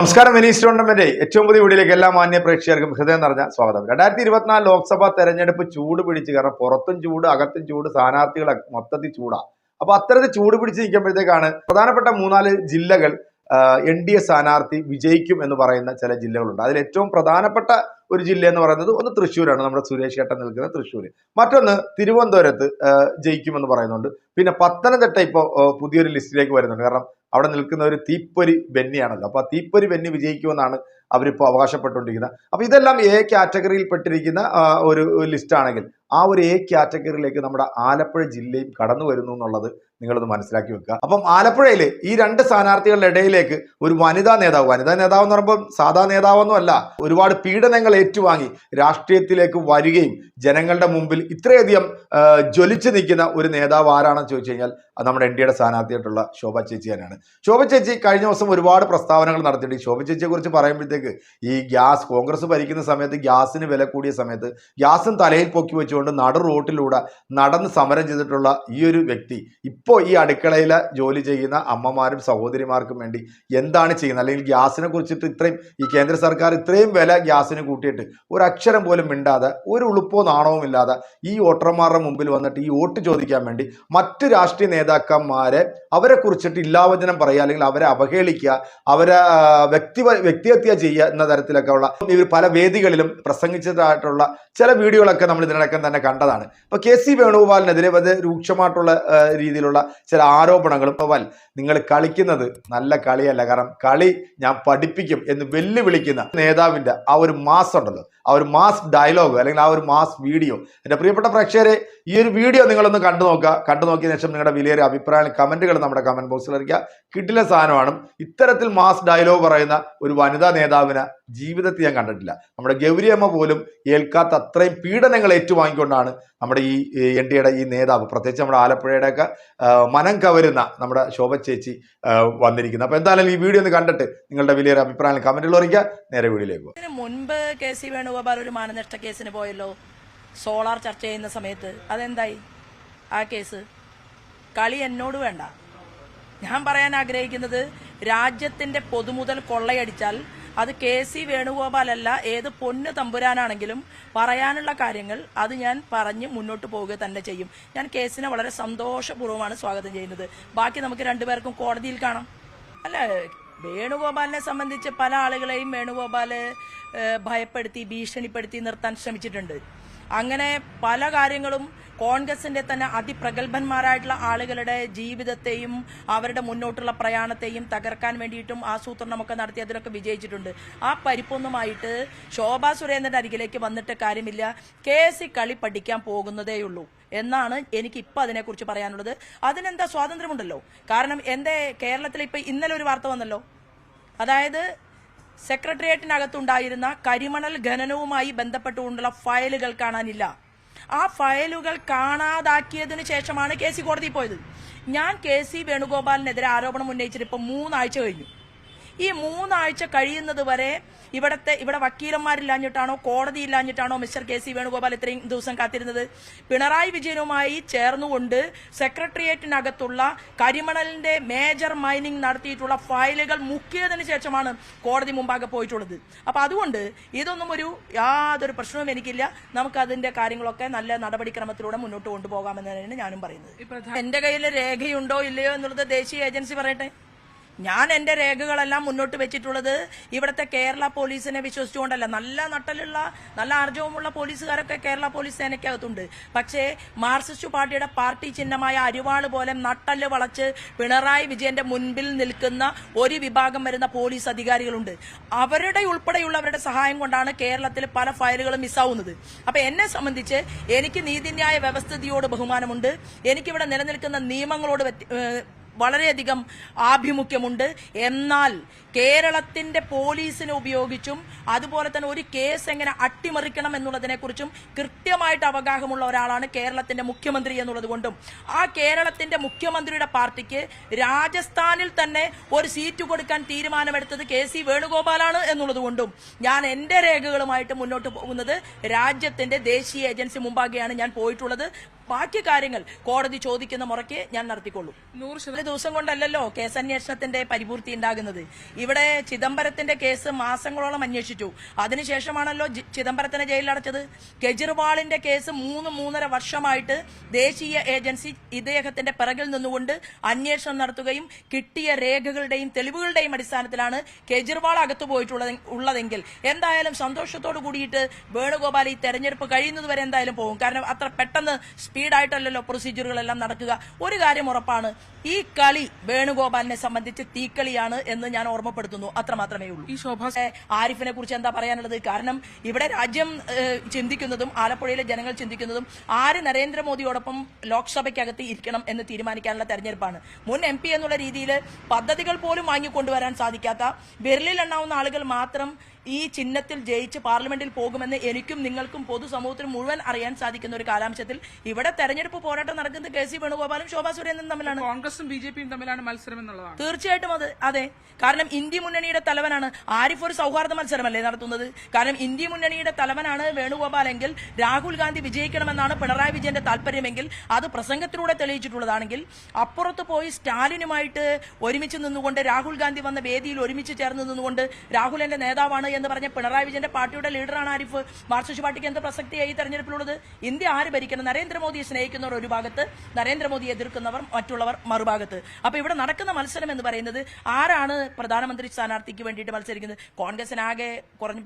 നമസ്കാരം Venice tournament ഏറ്റവും പുതിയ വീഡിയോയിലേക്ക് എല്ലാ മാന്യ പ്രേക്ഷകർക്കും ഹൃദയം നിറഞ്ഞ സ്വാഗതം. രണ്ടായിരത്തി ഇരുപത്തിനാല് ലോക്സഭാ തെരഞ്ഞെടുപ്പ് ചൂട് പിടിച്ച്. കാരണം പുറത്തും ചൂട് അകത്തും ചൂട് സ്ഥാനാർത്ഥികൾ മൊത്തത്തിൽ ചൂടാ. അപ്പൊ അത്തരത്തിൽ ചൂട് പിടിച്ച് നിൽക്കുമ്പോഴത്തേക്കാണ് പ്രധാനപ്പെട്ട മൂന്നാൽ ജില്ലകൾ എൻ ഡി എ സ്ഥാനാർത്ഥി വിജയിക്കും എന്ന് പറയുന്ന ചില ജില്ലകളുണ്ട്. അതിൽ ഏറ്റവും പ്രധാനപ്പെട്ട ഒരു ജില്ല എന്ന് പറയുന്നത് ഒന്ന് തൃശ്ശൂരാണ്. നമ്മുടെ സുരേഷ് ഏട്ടൻ നിൽക്കുന്ന തൃശ്ശൂർ മറ്റൊന്ന് തിരുവനന്തപുരത്ത് ജയിക്കുമെന്ന് പറയുന്നുണ്ട്. പിന്നെ പത്തനംതിട്ട ഇപ്പോൾ പുതിയൊരു ലിസ്റ്റിലേക്ക് വരുന്നുണ്ട്. കാരണം അവിടെ നിൽക്കുന്ന ഒരു തീപ്പൊരി ബെന്നിയാണല്ലോ. അപ്പോൾ ആ തീപ്പൊരി ബെന്നി വിജയിക്കുമെന്നാണ് അവരിപ്പോൾ അവകാശപ്പെട്ടുകൊണ്ടിരിക്കുന്നത്. അപ്പോൾ ഇതെല്ലാം എ കാറ്റഗറിയിൽ പെട്ടിരിക്കുന്ന ഒരു ലിസ്റ്റ് ആണെങ്കിൽ ആ ഒരു എ കാറ്റഗറിയിലേക്ക് നമ്മുടെ ആലപ്പുഴ ജില്ലയും കടന്നു വരുന്നു എന്നുള്ളത് നിങ്ങളൊന്ന് മനസ്സിലാക്കി വെക്കുക. അപ്പം ആലപ്പുഴയിൽ ഈ രണ്ട് സ്ഥാനാർത്ഥികളുടെ ഇടയിലേക്ക് ഒരു വനിതാ നേതാവ് വനിതാ നേതാവ് എന്ന് പറയുമ്പോൾ സാധാ നേതാവൊന്നും അല്ല ഒരുപാട് പീഡനങ്ങൾ ഏറ്റുവാങ്ങി രാഷ്ട്രീയത്തിലേക്ക് വരികയും ജനങ്ങളുടെ മുമ്പിൽ ഇത്രയധികം ജ്വലിച്ചു നിൽക്കുന്ന ഒരു നേതാവ് ആരാണെന്ന് ചോദിച്ചു കഴിഞ്ഞാൽ അത് നമ്മുടെ എൻ ഡിയുടെ സ്ഥാനാർത്ഥിയായിട്ടുള്ള ശോഭ ചേച്ചി തന്നെയാണ്. ശോഭ ചേച്ചി കഴിഞ്ഞ ദിവസം ഒരുപാട് പ്രസ്താവനകൾ നടത്തിയിട്ടുണ്ട്. ശോഭ ചേച്ചിയെ കുറിച്ച് പറയുമ്പോഴത്തേക്ക് ഈ ഗ്യാസ് കോൺഗ്രസ് ഭരിക്കുന്ന സമയത്ത് ഗ്യാസിന് വില കൂടിയ സമയത്ത് ഗ്യാസും തലയിൽ പൊക്കി വെച്ചുകൊണ്ട് നടു റോട്ടിലൂടെ നടന്ന് സമരം ചെയ്തിട്ടുള്ള ഈ ഒരു വ്യക്തി ഇപ്പോൾ ഈ അടുക്കളയിൽ ജോലി ചെയ്യുന്ന അമ്മമാരും സഹോദരിമാർക്കും വേണ്ടി എന്താണ് ചെയ്യുന്നത്? അല്ലെങ്കിൽ ഗ്യാസിനെ കുറിച്ചിട്ട് ഇത്രയും ഈ കേന്ദ്ര സർക്കാർ ഇത്രയും വില ഗ്യാസിന് കൂട്ടിയിട്ട് ഒരു അക്ഷരം പോലും മിണ്ടാതെ ഒരു ഉളുപ്പോ നാണവും ഇല്ലാതെ ഈ വോട്ടർമാരുടെ മുമ്പിൽ വന്നിട്ട് ഈ വോട്ട് ചോദിക്കാൻ വേണ്ടി മറ്റ് രാഷ്ട്രീയ നേതാക്കന്മാരെ അവരെ കുറിച്ചിട്ട് ഇല്ലാവചനം പറയുക അല്ലെങ്കിൽ അവരെ അവഹേളിക്കുക അവരെ വ്യക്തി വ്യക്തിഹത്യ ചെയ്യുക എന്ന തരത്തിലൊക്കെ ഉള്ള ഇവർ പല വേദികളിലും പ്രസംഗിച്ചതായിട്ടുള്ള ചില വീഡിയോകളൊക്കെ നമ്മൾ ഇതിനടക്കം തന്നെ കണ്ടതാണ്. ഇപ്പൊ കെ സി വേണുഗോപാലിനെതിരെ അത് രൂക്ഷമായിട്ടുള്ള രീതിയിലുള്ള ചില ആരോപണങ്ങളും. ഗോപാൽ നിങ്ങൾ കളിക്കുന്നത് നല്ല കളിയല്ല. കാരണം കളി ഞാൻ പഠിപ്പിക്കും എന്ന് വെല്ലുവിളിക്കുന്ന നേതാവിന്റെ ആ ഒരു മാസ് ഉണ്ടല്ലോ ആ ഒരു മാസ് ഡയലോഗ് അല്ലെങ്കിൽ ആ ഒരു മാസ് വീഡിയോ എന്റെ പ്രിയപ്പെട്ട പ്രേക്ഷകരെ ഈ ഒരു വീഡിയോ നിങ്ങളൊന്ന് കണ്ടു നോക്കുക. കണ്ടു നോക്കിയ ശേഷം നിങ്ങളുടെ വിലയേറിയ അഭിപ്രായങ്ങൾ കമന്റുകൾ നമ്മുടെ കമന്റ് ബോക്സിൽ അറിയിക്കുക. കിട്ടില്ല സാധനമാണ്. ഇത്തരത്തിൽ മാസ് ഡയലോഗ് പറയുന്ന ഒരു വനിതാ നേതാവിനെ ജീവിതത്തിൽ ഞാൻ കണ്ടിട്ടില്ല. നമ്മുടെ ഗൗരിയമ്മ പോലും ഏൽക്കാത്ത അത്രയും പീഡനങ്ങൾ ഏറ്റുവാങ്ങിക്കൊണ്ടാണ് നമ്മുടെ ഈ എൻ ഡി എയുടെ ഈ നേതാവ് പ്രത്യേകിച്ച് നമ്മുടെ ആലപ്പുഴയുടെയൊക്കെ മനം കവരുന്ന നമ്മുടെ ശോഭ ചേച്ചി വന്നിരിക്കുന്നത്. അപ്പോൾ എന്തായാലും ഈ വീഡിയോ ഒന്ന് കണ്ടിട്ട് നിങ്ങളുടെ വലിയൊരു അഭിപ്രായം കമന്റുകൾ അറിയിക്കുക. നേരെ വീഡിയോയിലേക്ക് മുൻപ് കെ സി വേണുഗോപാൽ ഒരു മാനനഷ്ട കേസിന് പോയല്ലോ. സോളാർ ചർച്ച ചെയ്യുന്ന സമയത്ത് അതെന്തായി? ആ കേസ് കളി എന്നോട് വേണ്ട. ഞാൻ പറയാൻ ആഗ്രഹിക്കുന്നത് രാജ്യത്തിന്റെ പൊതുമുതൽ കൊള്ളയടിച്ചാൽ അത് കെ സി വേണുഗോപാലല്ല ഏത് പൊന്ന് തമ്പുരാനാണെങ്കിലും പറയാനുള്ള കാര്യങ്ങൾ അത് ഞാൻ പറഞ്ഞ് മുന്നോട്ട് പോവുക തന്നെ ചെയ്യും. ഞാൻ കേസിനെ വളരെ സന്തോഷപൂർവമാണ് സ്വാഗതം ചെയ്യുന്നത്. ബാക്കി നമുക്ക് രണ്ടുപേർക്കും കോടതിയിൽ കാണാം. അല്ല? വേണുഗോപാലിനെ സംബന്ധിച്ച് പല ആളുകളെയും വേണുഗോപാൽ ഭയപ്പെടുത്തി ഭീഷണിപ്പെടുത്തി നിർത്താൻ ശ്രമിച്ചിട്ടുണ്ട്. അങ്ങനെ പല കാര്യങ്ങളും കോൺഗ്രസിന്റെ തന്നെ അതിപ്രഗത്ഭന്മാരായിട്ടുള്ള ആളുകളുടെ ജീവിതത്തെയും അവരുടെ മുന്നോട്ടുള്ള പ്രയാണത്തെയും തകർക്കാൻ വേണ്ടിയിട്ടും ആസൂത്രണമൊക്കെ നടത്തി അതിലൊക്കെ വിജയിച്ചിട്ടുണ്ട്. ആ പരിപ്പൊന്നുമായിട്ട് ശോഭാ സുരേന്ദ്രന്റെ അരികിലേക്ക് വന്നിട്ട് കാര്യമില്ല. കെ സി കളി പഠിക്കാൻ പോകുന്നതേയുള്ളൂ എന്നാണ് എനിക്ക് ഇപ്പൊ അതിനെക്കുറിച്ച് പറയാനുള്ളത്. അതിനെന്താ സ്വാതന്ത്ര്യമുണ്ടല്ലോ. കാരണം എന്റെ കേരളത്തിൽ ഇപ്പൊ ഇന്നലെ ഒരു വാർത്ത വന്നല്ലോ. അതായത് സെക്രട്ടേറിയറ്റിനകത്തുണ്ടായിരുന്ന കരിമണൽ ഖനനവുമായി ബന്ധപ്പെട്ടുകൊണ്ടുള്ള ഫയലുകൾ കാണാനില്ല. ആ ഫയലുകൾ കാണാതാക്കിയതിനു ശേഷമാണ് കെ സി കോടതിയിൽ പോയത്. ഞാൻ കെ സി വേണുഗോപാലിനെതിരെ ആരോപണം ഉന്നയിച്ചിട്ട് ഇപ്പം മൂന്നാഴ്ച കഴിഞ്ഞു. ഈ മൂന്നാഴ്ച കഴിയുന്നത് വരെ ഇവിടത്തെ ഇവിടെ വക്കീലന്മാരില്ലാഞ്ഞിട്ടാണോ കോടതി ഇല്ലാഞ്ഞിട്ടാണോ മിസ്റ്റർ കെ സി വേണുഗോപാൽ ഇത്രയും ദിവസം കാത്തിരുന്നത്? പിണറായി വിജയനുമായി ചേർന്നുകൊണ്ട് സെക്രട്ടേറിയറ്റിനകത്തുള്ള കരിമണലിന്റെ മേജർ മൈനിങ് നടത്തിയിട്ടുള്ള ഫയലുകൾ മുക്കിയതിനു ശേഷമാണ് കോടതി മുമ്പാകെ പോയിട്ടുള്ളത്. അപ്പൊ അതുകൊണ്ട് ഇതൊന്നും ഒരു യാതൊരു പ്രശ്നവും എനിക്കില്ല. നമുക്ക് അതിന്റെ കാര്യങ്ങളൊക്കെ നല്ല നടപടിക്രമത്തിലൂടെ മുന്നോട്ട് കൊണ്ടുപോകാമെന്ന് തന്നെയാണ് ഞാനും പറയുന്നത്. എന്റെ കയ്യിൽ രേഖയുണ്ടോ ഇല്ലയോ എന്നുള്ളത് ദേശീയ ഏജൻസി പറയട്ടെ? ഞാൻ എന്റെ രേഖകളെല്ലാം മുന്നോട്ട് വെച്ചിട്ടുള്ളത് ഇവിടുത്തെ കേരള പോലീസിനെ വിശ്വസിച്ചുകൊണ്ടല്ല. നല്ല നട്ടലുള്ള നല്ല ആർജവമുള്ള പോലീസുകാരൊക്കെ കേരള പോലീസ് സേനയ്ക്കകത്തുണ്ട്. പക്ഷേ മാർക്സിസ്റ്റ് പാർട്ടിയുടെ പാർട്ടി ചിഹ്നമായ അരിവാൾ പോലെ നട്ടൽ വളച്ച് പിണറായി വിജയന്റെ മുൻപിൽ നിൽക്കുന്ന ഒരു വിഭാഗം വരുന്ന പോലീസ് അധികാരികളുണ്ട്. അവരുടെ ഉൾപ്പെടെയുള്ളവരുടെ സഹായം കൊണ്ടാണ് കേരളത്തിൽ പല ഫയലുകളും മിസ്സാവുന്നത്. അപ്പൊ എന്നെ സംബന്ധിച്ച് എനിക്ക് നീതിന്യായ വ്യവസ്ഥിതിയോട് ബഹുമാനമുണ്ട്. എനിക്കിവിടെ നിലനിൽക്കുന്ന നിയമങ്ങളോട് വളരെയധികം ആഭിമുഖ്യമുണ്ട്. എന്നാൽ കേരളത്തിന്റെ പോലീസിനെ ഉപയോഗിച്ചും അതുപോലെ തന്നെ ഒരു കേസ് എങ്ങനെ അട്ടിമറിക്കണം എന്നുള്ളതിനെക്കുറിച്ചും കൃത്യമായിട്ട് അവഗാഹമുള്ള ഒരാളാണ് കേരളത്തിന്റെ മുഖ്യമന്ത്രി എന്നുള്ളത് കൊണ്ടും. ആ കേരളത്തിന്റെ മുഖ്യമന്ത്രിയുടെ പാർട്ടിക്ക് രാജസ്ഥാനിൽ തന്നെ ഒരു സീറ്റ് കൊടുക്കാൻ തീരുമാനമെടുത്തത് കെ സി വേണുഗോപാലാണ് എന്നുള്ളത് കൊണ്ടും. ഞാൻ എന്റെ രേഖകളുമായിട്ട് മുന്നോട്ട് പോകുന്നത് രാജ്യത്തിന്റെ ദേശീയ ഏജൻസി മുമ്പാകെയാണ് ഞാൻ പോയിട്ടുള്ളത്. ബാക്കി കാര്യങ്ങൾ കോടതി ചോദിക്കുന്ന മുറയ്ക്ക് ഞാൻ നടത്തിക്കൊള്ളൂ. നൂറ് ദിവസം കൊണ്ടല്ലല്ലോ കേസന്വേഷണത്തിന്റെ പരിപൂർത്തി ഉണ്ടാകുന്നത്. ഇവിടെ ചിദംബരത്തിന്റെ കേസ് മാസങ്ങളോളം അന്വേഷിച്ചു. അതിനുശേഷമാണല്ലോ ചിദംബരത്തിനെ ജയിലിലടച്ചത്. കെജ്രിവാളിന്റെ കേസ് മൂന്ന് മൂന്നര വർഷമായിട്ട് ദേശീയ ഏജൻസി ഇദ്ദേഹത്തിന്റെ പിറകിൽ നിന്നുകൊണ്ട് അന്വേഷണം നടത്തുകയും കിട്ടിയ രേഖകളുടെയും തെളിവുകളുടെയും അടിസ്ഥാനത്തിലാണ് കെജ്രിവാൾ അകത്തു പോയിട്ടുള്ളത് ഉള്ളതെങ്കിൽ. എന്തായാലും സന്തോഷത്തോടു കൂടിയിട്ട് വേണുഗോപാൽ ഈ തെരഞ്ഞെടുപ്പ് കഴിയുന്നതുവരെ എന്തായാലും പോകും. കാരണം അത്ര പെട്ടെന്ന് സ്പീഡായിട്ടല്ലല്ലോ പ്രൊസീജിയറുകളെല്ലാം നടക്കുക. ഒരു കാര്യം ഉറപ്പാണ്. ഈ കളി വേണുഗോപാലിനെ സംബന്ധിച്ച് തീക്കളിയാണ് എന്ന് ഞാൻ ഓർമ്മപ്പെടുത്തുന്നു. അത്ര മാത്രമേ ഉള്ളൂ ഈ ശോഭ ആരിഫിനെ കുറിച്ച് എന്താ പറയാനുള്ളത്? കാരണം ഇവിടെ രാജ്യം ചിന്തിക്കുന്നതും ആലപ്പുഴയിലെ ജനങ്ങൾ ചിന്തിക്കുന്നതും ആര് നരേന്ദ്രമോദിയോടൊപ്പം ലോക്സഭയ്ക്കകത്ത് ഇരിക്കണം എന്ന് തീരുമാനിക്കാനുള്ള തെരഞ്ഞെടുപ്പാണ്. മുൻ എം പി എന്നുള്ള രീതിയിൽ പദ്ധതികൾ പോലും വാങ്ങിക്കൊണ്ടുവരാൻ സാധിക്കാത്ത വിരലിൽ എണ്ണാവുന്ന ആളുകൾ മാത്രം ഈ ചിഹ്നത്തിൽ ജയിച്ച് പാർലമെന്റിൽ പോകുമെന്ന് എനിക്കും നിങ്ങൾക്കും പൊതുസമൂഹത്തിനും മുഴുവൻ അറിയാൻ സാധിക്കുന്ന ഒരു കാലാംശത്തിൽ ഇവിടെ തെരഞ്ഞെടുപ്പ് പോരാട്ടം നടക്കുന്നത് കെ സി വേണുഗോപാലും ശോഭാ സുരേന്ദ്രനും തമ്മിലാണ്. കോൺഗ്രസും ബി ജെ പിയും തമ്മിലാണ് മത്സരം എന്നുള്ളതാണ്. തീർച്ചയായിട്ടും അത് അതെ. കാരണം ഇന്ത്യ മുന്നണിയുടെ തലവനാണ് ആരിഫ് ഒരു സൗഹാർദ്ദ മത്സരമല്ലേ നടത്തുന്നത്? കാരണം ഇന്ത്യ മുന്നണിയുടെ തലവനാണ് വേണുഗോപാൽ എങ്കിൽ രാഹുൽ ഗാന്ധി വിജയിക്കണമെന്നാണ് പിണറായി വിജയന്റെ താല്പര്യമെങ്കിൽ അത് പ്രസംഗത്തിലൂടെ തെളിയിച്ചിട്ടുള്ളതാണെങ്കിൽ അപ്പുറത്ത് പോയി സ്റ്റാലിനുമായിട്ട് ഒരുമിച്ച് നിന്നുകൊണ്ട് രാഹുൽ ഗാന്ധി വന്ന വേദിയിൽ ഒരുമിച്ച് ചേർന്ന് നിന്നുകൊണ്ട് രാഹുൽ എന്റെ നേതാവാണ് എന്ന് പറഞ്ഞ പിണറായി വിജയന്റെ പാർട്ടിയുടെ ലീഡറാണ് ആരിഫ്. മാർക്സിസ്റ്റ് പാർട്ടിക്ക് എന്ത് പ്രസക്തിയായി തെരഞ്ഞെടുപ്പിലുള്ളത്? ഇന്ത്യ ആര് ഭരിക്കണം നരേന്ദ്രമോദിയെ സ്നേഹിക്കുന്നവർ ഒരു ഭാഗത്ത് നരേന്ദ്രമോദിയെ എതിർക്കുന്നവർ മറ്റുള്ളവർ മറുഭാഗത്ത്. അപ്പൊ ഇവിടെ നടക്കുന്ന മത്സരം എന്ന് പറയുന്നത് ആരാണ് പ്രധാനമന്ത്രി സ്ഥാനാർത്ഥിക്ക് വേണ്ടിയിട്ട് മത്സരിക്കുന്നത്? കോൺഗ്രസിനാകെ കുറഞ്ഞ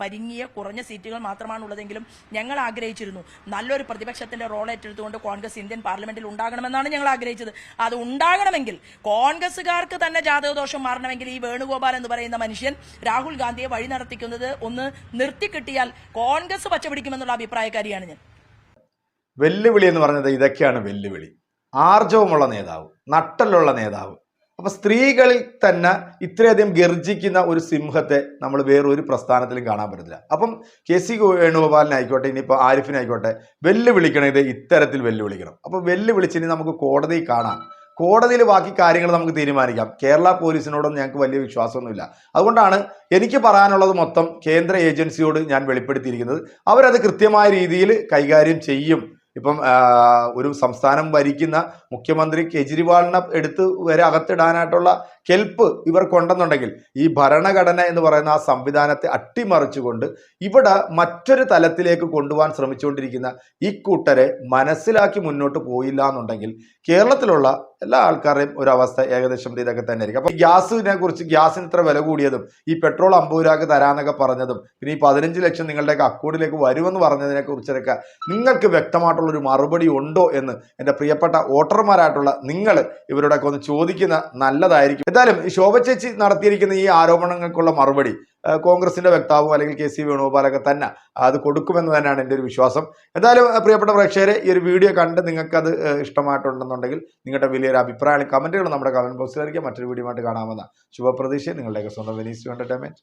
പരിങ്ങിയ കുറഞ്ഞ സീറ്റുകൾ മാത്രമാണ് ഉള്ളതെങ്കിലും ഞങ്ങൾ ആഗ്രഹിച്ചിരുന്നു. നല്ലൊരു പ്രതിപക്ഷത്തിന്റെ റോൾ ഏറ്റെടുത്തുകൊണ്ട് കോൺഗ്രസ് ഇന്ത്യൻ പാർലമെന്റിൽ ഉണ്ടാകണമെന്നാണ് ഞങ്ങൾ ആഗ്രഹിച്ചത്. അത് ഉണ്ടാകണമെങ്കിൽ കോൺഗ്രസുകാർക്ക് തന്നെ ജാതകദോഷം മാറണമെങ്കിൽ ഈ വേണുഗോപാൽ എന്ന് പറയുന്ന മനുഷ്യൻ രാഹുൽ ഗാന്ധിയെ വഴി നടത്തിക്കുന്നത് ഒന്ന് നിർത്തിക്കിട്ടിയാൽ കോൺഗ്രസ് പച്ചപിടിക്കുമെന്നുള്ള അഭിപ്രായക്കാരിയാണ് ഞാൻ. വെല്ലുവിളി എന്ന് പറഞ്ഞത് ഇതൊക്കെയാണ് വെല്ലുവിളി. ആർജവമുള്ള നേതാവ് നട്ടലുള്ള നേതാവ്. അപ്പൊ സ്ത്രീകളിൽ തന്നെ ഇത്രയധികം ഗർജിക്കുന്ന ഒരു സിംഹത്തെ നമ്മൾ വേറൊരു പ്രസ്ഥാനത്തിലും കാണാൻ പറ്റത്തില്ല. അപ്പം കെ സി വേണുഗോപാലിനായിക്കോട്ടെ ഇനിയിപ്പോൾ ആരിഫിനായിക്കോട്ടെ വെല്ലുവിളിക്കണത് ഇത്തരത്തിൽ വെല്ലുവിളിക്കണം. അപ്പൊ വെല്ലുവിളിച്ചിനി നമുക്ക് കോടതി കാണാം. കോടതിയിൽ ബാക്കി കാര്യങ്ങൾ നമുക്ക് തീരുമാനിക്കാം. കേരള പോലീസിനോടൊന്നും ഞങ്ങൾക്ക് വലിയ വിശ്വാസമൊന്നുമില്ല. അതുകൊണ്ടാണ് എനിക്ക് പറയാനുള്ളത് മൊത്തം കേന്ദ്ര ഏജൻസിയോട് ഞാൻ വെളിപ്പെടുത്തിയിരിക്കുന്നത്. അവരത് കൃത്യമായ രീതിയിൽ കൈകാര്യം ചെയ്യും. ഇപ്പം ഒരു സംസ്ഥാനം ഭരിക്കുന്ന മുഖ്യമന്ത്രി കെജ്രിവാളിനെ എടുത്ത് വരെ അകത്തിടാനായിട്ടുള്ള കെൽപ്പ് ഇവർ കൊണ്ടെന്നുണ്ടെങ്കിൽ ഈ ഭരണഘടന എന്ന് പറയുന്ന ആ സംവിധാനത്തെ അട്ടിമറിച്ചുകൊണ്ട് ഇവിടെ മറ്റൊരു തലത്തിലേക്ക് കൊണ്ടുപോകാൻ ശ്രമിച്ചുകൊണ്ടിരിക്കുന്ന ഈ കൂട്ടരെ മനസ്സിലാക്കി മുന്നോട്ട് പോയില്ല എന്നുണ്ടെങ്കിൽ കേരളത്തിലുള്ള എല്ലാ ആൾക്കാരുടെയും ഒരു അവസ്ഥ ഏകദേശം ഇതൊക്കെ തന്നെ ആയിരിക്കും അപ്പൊ ഗ്യാസിനെ കുറിച്ച് ഗ്യാസിന് ഇത്ര വില കൂടിയതും ഈ പെട്രോൾ അമ്പത് രൂപക്ക് തരാന്നൊക്കെ പറഞ്ഞതും പിന്നെ ഈ പതിനഞ്ച് ലക്ഷം നിങ്ങളുടെ അക്കൗണ്ടിലേക്ക് വരുമെന്ന് പറഞ്ഞതിനെ കുറിച്ചൊക്കെ നിങ്ങൾക്ക് വ്യക്തമായിട്ടുള്ള ഒരു മറുപടി ഉണ്ടോ എന്ന് എന്റെ പ്രിയപ്പെട്ട വോട്ടർമാരായിട്ടുള്ള നിങ്ങൾ ഇവരോടൊക്കെ ഒന്ന് ചോദിക്കുന്ന നല്ലതായിരിക്കും. എന്തായാലും ശോഭ ചേച്ചി നടത്തിയിരിക്കുന്ന ഈ ആരോപണങ്ങൾക്കുള്ള മറുപടി കോൺഗ്രസിന്റെ വക്താവോ അല്ലെങ്കിൽ കെ സി വേണുഗോപാലൊക്കെ തന്നെ അത് കൊടുക്കുമെന്ന് തന്നെയാണ് എന്റെ ഒരു വിശ്വാസം. എന്തായാലും പ്രിയപ്പെട്ട പ്രേക്ഷകരെ ഈ ഒരു വീഡിയോ കണ്ട് നിങ്ങൾക്കത് ഇഷ്ടമായിട്ടുണ്ടെന്നുണ്ടെങ്കിൽ നിങ്ങളുടെ വലിയൊരു അഭിപ്രായങ്ങൾ കമന്റുകൾ നമ്മുടെ കമന്റ് ബോക്സിലായിരിക്കും മറ്റൊരു വീഡിയോ ആയിട്ട് കാണാമെന്ന ശുഭപ്രതീക്ഷ. നിങ്ങളുടെയൊക്കെ സ്വന്തം വെനീസ് എന്റർടൈൻമെന്റ്